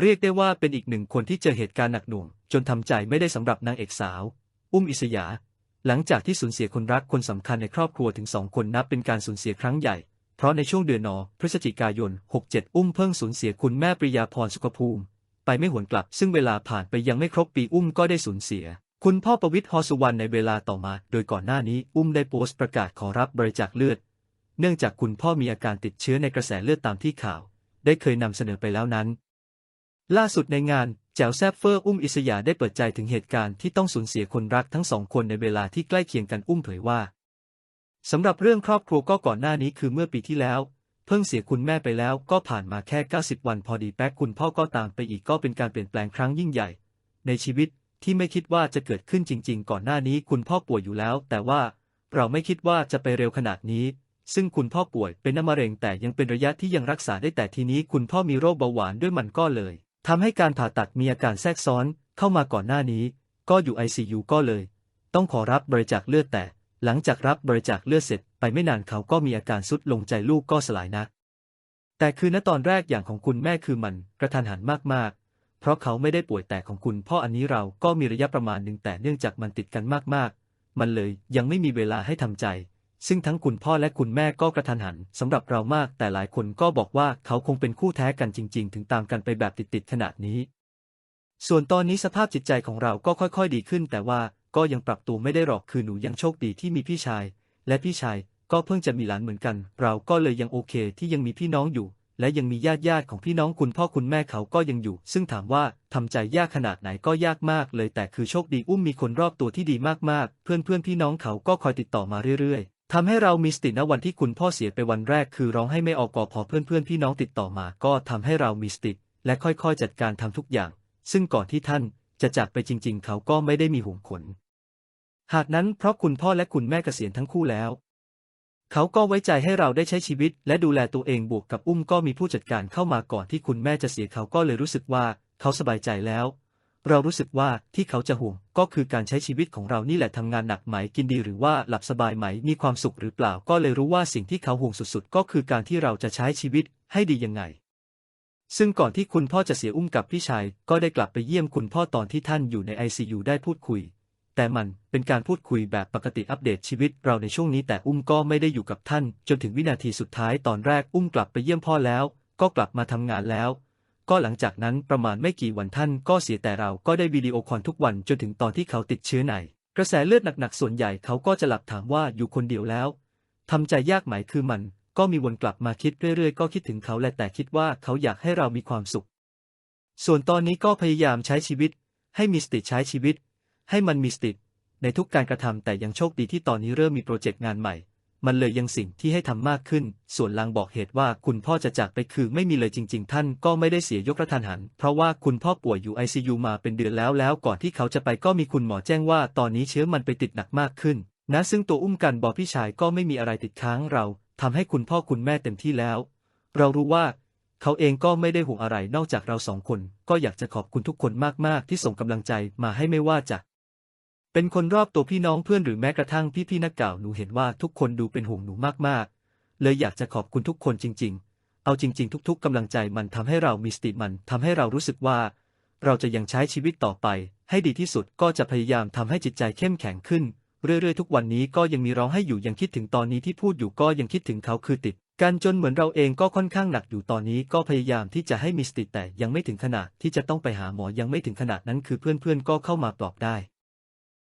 เรียกได้ว่าเป็นอีกหนึ่งคนที่เจอเหตุการณ์หนักหน่วง จนทำใจไม่ได้สำหรับนางเอกสาว อุ้มอิสยา หลังจากที่สูญเสียคนรักคนสำคัญในครอบครัวถึงสองคนนับเป็นการสูญเสียครั้งใหญ่ เพราะในช่วงเดือนนอพฤศจิกายน 67 อุ้มเพิ่งสูญเสียคุณแม่ปริยาพรสุขภูมิ ไปไม่หวนกลับ ซึ่งเวลาผ่านไปยังไม่ครบปีอุ้มก็ได้สูญเสีย คุณพ่อประวิทย์ฮอสุวรรณในเวลาต่อมา โดยก่อนหน้านี้อุ้มได้โพสต์ประกาศขอรับบริจาคเลือด เนื่องจากคุณพ่อมีอาการติดเชื้อในกระแสเลือดตามที่ข่าว ได้เคยนำเสนอไปแล้วนั้น ล่าสุดในงาน แจ๋วแซบเฟอร์อุ้มอิสยาได้เปิดใจถึงเหตุการณ์ที่ต้องสูญเสียคนรักทั้งสองคนในเวลาที่ใกล้เคียงกันอุ้มเผยว่าสำหรับเรื่องครอบครัวก็ก่อนหน้านี้คือเมื่อปีที่แล้ว เพิ่งเสียคุณแม่ไปแล้วก็ผ่านมาแค่ 90 วันพอดีแป๊กคุณพ่อก็ตามไปอีกก็เป็นการเปลี่ยนแปลงครั้งยิ่งใหญ่ ในชีวิตที่ไม่คิดว่าจะเกิดขึ้นจริง ๆ ก่อนหน้านี้คุณพ่อป่วยอยู่แล้ว แต่ว่าเราไม่คิดว่าจะไปเร็วขนาดนี้ ซึ่งคุณพ่อป่วยเป็นน้ำมะเร็งแต่ยังเป็นระยะที่ยังรักษาได้แต่ทีนี้คุณพ่อมีโรคเบาหวานด้วยมันก็เลย ทำให้การผ่าตัดมีอาการแทรกซ้อนเข้ามาก่อนหน้านี้ ก็อยู่ ICU ก็เลย ต้องขอรับบริจาคเลือดแต่ หลังจากรับบริจาคเลือดเสร็จไปไม่นานเขาก็มีอาการสุดลงใจลูกก็สลายนะ แต่คือณตอนแรกอย่างของคุณแม่คือมันกระทันหันมากๆ เพราะเขาไม่ได้ป่วยแต่ของคุณพ่ออันนี้เราก็มีระยะประมาณหนึ่งแต่เนื่องจากมันติดกันมากๆ มันเลยยังไม่มีเวลาให้ทำใจ ซึ่งทั้งคุณพ่อและคุณแม่ก็กระทันหันสำหรับเรามาก แต่หลายคนก็บอกว่าเขาคงเป็นคู่แท้กันจริง ๆ ถึงตามกันไปแบบติดๆขนาดนี้ ส่วนตอนนี้สภาพจิตใจของเราก็ค่อยๆ ดีขึ้น แต่ว่าก็ยังปรับตัวไม่ได้หรอกคือหนูยังโชคดีที่มีพี่ชาย และพี่ชายก็เพิ่งจะมีหลานเหมือนกัน เราก็เลยยังโอเคที่ยังมีพี่น้องอยู่ และยังมีญาติญาติของพี่น้องคุณพ่อคุณแม่เขาก็ยังอยู่ ซึ่งถามว่าทำใจยากขนาดไหนก็ยากมากเลยแต่คือโชคดีอุ้มมีคนรอบตัวที่ดีมากๆ เพื่อนเพื่อนพี่น้องเขาก็คอยติดต่อมาเรื่อยๆ ทำให้เรามีสติณวันที่คุณพ่อเสียไปวันแรกคือร้องให้ไม่ออกกอพอเพื่อนเพื่อนพี่น้องติดต่อมา ก็ทำให้เรามีสติและค่อยๆจัดการทำทุกอย่าง ซึ่งก่อนที่ท่านจะจากไปจริง ๆ เขาก็ไม่ได้มีห่วงขน หากนั้นเพราะคุณพ่อและคุณแม่เกษียณทั้งคู่แล้ว เขาก็ไว้ใจให้เราได้ใช้ชีวิต และดูแลตัวเองบวกกับอุ้มก็มีผู้จัดการเข้ามาก่อนที่คุณแม่จะเสียเขาก็เลยรู้สึกว่า เขาสบายใจแล้ว เรารู้สึกว่าที่เขาจะห่วงก็คือการใช้ชีวิตของเรานี่แหละทำงานหนักไหมกินดีหรือว่าหลับสบายไหมมีความสุขหรือเปล่าก็เลยรู้ว่าสิ่งที่เขาห่วงสุดๆ ก็คือการที่เราจะใช้ชีวิตให้ดียังไง ซึ่งก่อนที่คุณพ่อจะเสียอุ้มกับพี่ชาย ก็ได้กลับไปเยี่ยมคุณพ่อตอนที่ท่านอยู่ใน ICU ได้พูดคุย แต่มันเป็นการพูดคุยแบบปกติอัปเดตชีวิตเราในช่วงนี้แต่อุ้มก็ไม่ได้อยู่กับท่าน จนถึงวินาทีสุดท้ายตอนแรกอุ้มกลับไปเยี่ยมพ่อแล้ว ก็กลับมาทำงานแล้ว ก็หลังจากนั้นประมาณไม่กี่วันท่านก็เสียแต่เราก็ได้วิดีโอคอลทุกวันจนถึงตอนที่เขาติดเชื้อในกระแสเลือดหนักๆส่วนใหญ่เขาก็จะหลับถามว่าอยู่คนเดียวแล้วทำใจยากไหมคือมัน ก็มีวนกลับมาคิดเรื่อยๆ ก็คิดถึงเขาแหละแต่คิดว่าเขาอยากให้เรามีความสุข ส่วนตอนนี้ก็พยายามใช้ชีวิต ให้มีสติใช้ชีวิต ให้มันมีสติในทุกการกระทำแต่ยังโชคดีที่ตอนนี้เริ่มมีโปรเจกต์งานใหม่ มันเลยยังสิ่งที่ให้ทำมากขึ้น ส่วนลางบอกเหตุว่าคุณพ่อจะจากไปคือไม่มีเลยจริง ๆ ท่านก็ไม่ได้เสียยกระทันหัน เพราะว่าคุณพ่อป่วยอยู่ ICU มาเป็นเดือนแล้วแล้วก่อนที่เขาจะไปก็มีคุณหมอแจ้งว่าตอนนี้เชื้อมันไปติดหนักมากขึ้น นะซึ่งตัวอุ้มกันบอกพี่ชายก็ไม่มีอะไรติดค้างเราทำให้คุณพ่อคุณแม่เต็มที่แล้ว เรารู้ว่าเขาเองก็ไม่ได้ห่วงอะไรนอกจากเราสองคน ก็อยากจะขอบคุณทุกคนมากๆ ที่ส่งกำลังใจมาให้ไม่ว่าจะ เป็นคนรอบตัวพี่น้องเพื่อนหรือแม้กระทั่งพี่ๆนักข่าวหนูเห็นว่าทุกคนดูเป็นห่วงหนูมากๆ เลยอยากจะขอบคุณทุกคนจริง ๆ เอาจริง ๆ ทุก ๆกำลังใจมันทำให้เรามีสติมันทำให้เรารู้สึกว่า เราจะยังใช้ชีวิตต่อไป ให้ดีที่สุดก็จะพยายามทำให้จิตใจเข้มแข็งขึ้น เรื่อยๆ ทุกวันนี้ก็ยังมีร้องให้อยู่ยังคิดถึงตอนนี้ที่พูดอยู่ก็ยังคิดถึงเขาคือติดกันจนเหมือนเราเองก็ค่อนข้างหนักอยู่ตอนนี้ก็พยายามที่จะให้มีสติแต่ยังไม่ถึงขนาดที่จะต้องไปหาหมอยังไม่ถึงขนาดนั้นคือเพื่อนๆก็เข้ามาปลอบได้